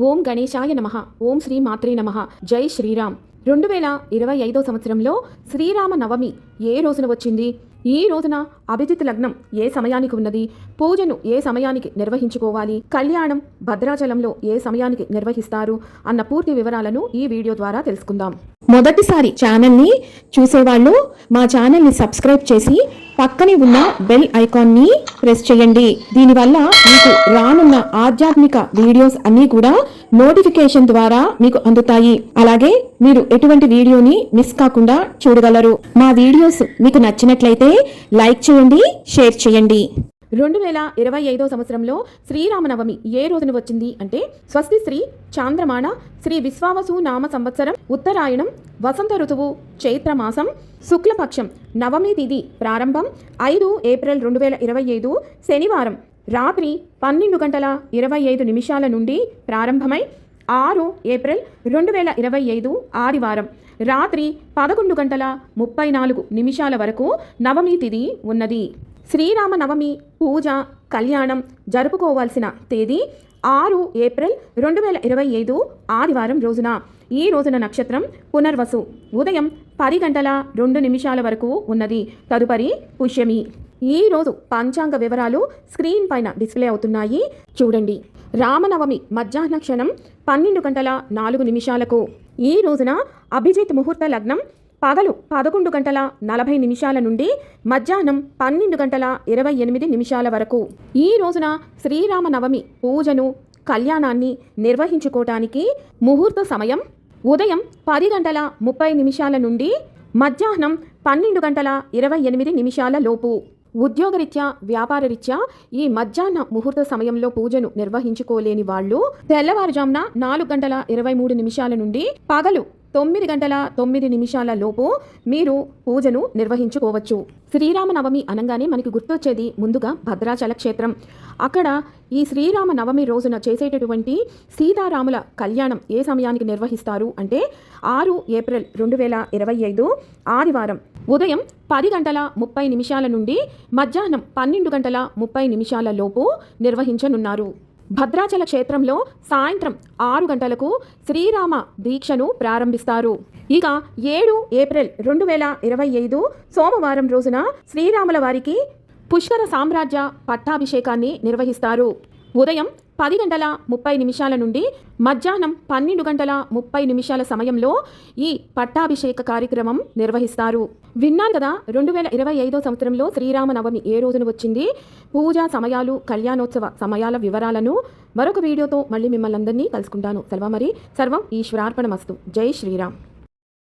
ఓం గణేశాయ నమ. ఓం శ్రీ మాత్రే నమ. జై శ్రీరామ్. రెండు వేల ఇరవై ఐదో సంవత్సరంలో శ్రీరామ నవమి ఏ రోజున వచ్చింది? ఈ రోజున అభిజిత్ లగ్నం ఏ సమయానికి ఉన్నది? పూజను ఏ సమయానికి నిర్వహించుకోవాలి? కళ్యాణం భద్రాచలంలో ఏ సమయానికి నిర్వహిస్తారు? అన్న పూర్తి వివరాలను ఈ వీడియో ద్వారా తెలుసుకుందాం. మొదటిసారి ఛానల్ని చూసేవాళ్ళు మా ఛానల్ని సబ్స్క్రైబ్ చేసి పక్కనే ఉన్న బెల్ ఐకాన్ని ప్రెస్ చేయండి. దీనివల్ల మీకు రానున్న ఆధ్యాత్మిక వీడియోస్ అన్నీ కూడా నోటిఫికేషన్ ద్వారా మీకు అందుతాయి. అలాగే మీరు ఎటువంటి వీడియోని మిస్ కాకుండా చూడగలరు. మా వీడియోస్ మీకు నచ్చినట్లయితే లైక్ చేయండి షేర్ చేయండి. రెండు వేల ఇరవై ఐదో సంవత్సరంలో శ్రీరామనవమి ఏ రోజున వచ్చింది అంటే స్వస్తి శ్రీ చాంద్రమాణ శ్రీ విశ్వావసు నామ సంవత్సరం ఉత్తరాయణం వసంత ఋతువు చైత్రమాసం శుక్లపక్షం నవమి తిథి ప్రారంభం ఐదు ఏప్రిల్ రెండు వేల ఇరవై ఐదు శనివారం రాత్రి పన్నెండు గంటల ఇరవై ఐదు నిమిషాల నుండి ప్రారంభమై ఆరు ఏప్రిల్ రెండు వేల ఇరవై ఐదు ఆదివారం రాత్రి పదకొండు గంటల ముప్పై నాలుగు నిమిషాల వరకు నవమి తిథి ఉన్నది. శ్రీరామ నవమి పూజ కళ్యాణం జరుపుకోవాల్సిన తేదీ ఆరు ఏప్రిల్ రెండు వేల ఇరవై ఐదు ఆదివారం రోజున. ఈ రోజున నక్షత్రం పునర్వసు. ఉదయం పది గంటల రెండు నిమిషాల వరకు ఉన్నది. తదుపరి పుష్యమి. ఈ రోజు పంచాంగ వివరాలు స్క్రీన్ పైన డిస్ప్లే అవుతున్నాయి. చూడండి. రామనవమి మధ్యాహ్న క్షణం పన్నెండు గంటల నాలుగు నిమిషాలకు. ఈ రోజున అభిజిత్ ముహూర్త లగ్నం పగలు పదకొండు గంటల నలభై నిమిషాల నుండి మధ్యాహ్నం పన్నెండు గంటల ఇరవై ఎనిమిది నిమిషాల వరకు. ఈ రోజున శ్రీరామనవమి పూజను కళ్యాణాన్ని నిర్వహించుకోవటానికి ముహూర్త సమయం ఉదయం పది గంటల ముప్పై నిమిషాల నుండి మధ్యాహ్నం పన్నెండు గంటల ఇరవై ఎనిమిది నిమిషాల లోపు. ఉద్యోగరీత్యా వ్యాపారరీత్యా ఈ మధ్యాహ్న ముహూర్త సమయంలో పూజను నిర్వహించుకోలేని వాళ్ళు తెల్లవారుజామున నాలుగు గంటల ఇరవై మూడు నిమిషాల నుండి పగలు తొమ్మిది గంటల తొమ్మిది నిమిషాల లోపు మీరు పూజను నిర్వహించుకోవచ్చు. శ్రీరామనవమి అనగానే మనకి గుర్తొచ్చేది ముందుగా భద్రాచల క్షేత్రం అక్కడ ఈ శ్రీరామ నవమి రోజున చేసేటటువంటి సీతారాముల కళ్యాణం ఏ సమయానికి నిర్వహిస్తారు అంటే ఆరు ఏప్రిల్ రెండు వేల ఇరవై ఐదు ఆదివారం ఉదయం పది గంటల ముప్పై నిమిషాల నుండి మధ్యాహ్నం పన్నెండు గంటల ముప్పై నిమిషాల లోపు నిర్వహించనున్నారు. భద్రాచల క్షేత్రంలో సాయంత్రం ఆరు గంటలకు శ్రీరామ దీక్షను ప్రారంభిస్తారు. ఇక ఏడు ఏప్రిల్ రెండు వేల ఇరవై ఐదు సోమవారం రోజున శ్రీరాముల వారికి పుష్కర సామ్రాజ్య పట్టాభిషేకాన్ని నిర్వహిస్తారు. ఉదయం పది గంటల ముప్పై నిమిషాల నుండి మధ్యాహ్నం పన్నెండు గంటల ముప్పై నిమిషాల సమయంలో ఈ పట్టాభిషేక కార్యక్రమం నిర్వహిస్తారు. విన్నారు కదా రెండు వేల ఇరవై ఐదో సంవత్సరంలో శ్రీరామ నవమి ఏ రోజున వచ్చింది? పూజా సమయాలు కళ్యాణోత్సవ సమయాల వివరాలను మరొక వీడియోతో మళ్ళీ మిమ్మల్ని అందరినీ కలుసుకుంటాను. సెలవు మరి సర్వం ఈశ్వరార్పణమస్తు. జై శ్రీరామ్.